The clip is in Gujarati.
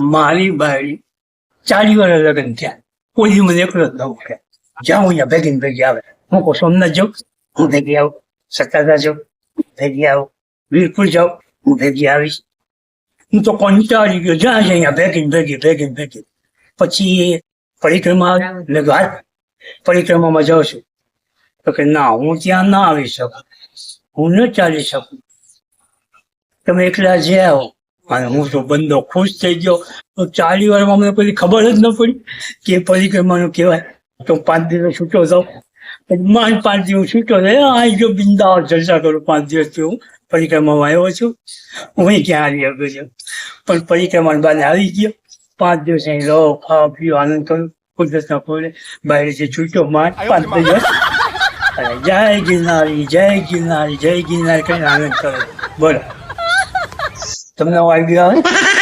મારી બાળી ચાલી વાર લગ્ન થયા. કોઈ મને એકલો જ ઉઠે. જ્યાં હું અહીંયા ભેગી ભેગી આવે. હું કહું, સોમનાથ જાઉં? હું ભેગી આવું. સતાદા જાઉં? ભેગી આવું. વીરપુર જાઉં? હું ભેગી આવીશ. હું તો કંટાળી ગયો. જ્યાં છે અહીંયા ભેગી ભેગી ભેગી ભેગી. પછી પરિક્રમા ઘાટ પરિક્રમામાં જાઉં છું. તો કે, ના, હું ત્યાં ના આવી શકું. હું ન ચાલી શકું. તમે એકલા જે આવો. અને હું તો બંદો ખુશ થઈ ગયો. ચાલી વારમાં મને પછી ખબર જ ન પડી કે પરિક્રમાનું કહેવાય તો પાંચ દિવસ છૂટો જાઉં માંડ પાંચ દિવસ છૂટો થયો આવી ગયો બિંદાસ જલસા કરું પાંચ દિવસથી હું પરિક્રમામાં આવ્યો છું. હું ક્યાં આવી આવ્યો છું? પણ પરિક્રમા બાદ આવી ગયો. પાંચ દિવસ અહીં રહો ખાવા પીવો આનંદ કરું. કુદરતના ખોલે બહારથી છૂટો માંડ પાંચ દિવસ. જય ગિરનારી જય ગિરનારી જય ગિરનારી કરીને આનંદ કરો. બોલો. તમને આઈડિયા આવે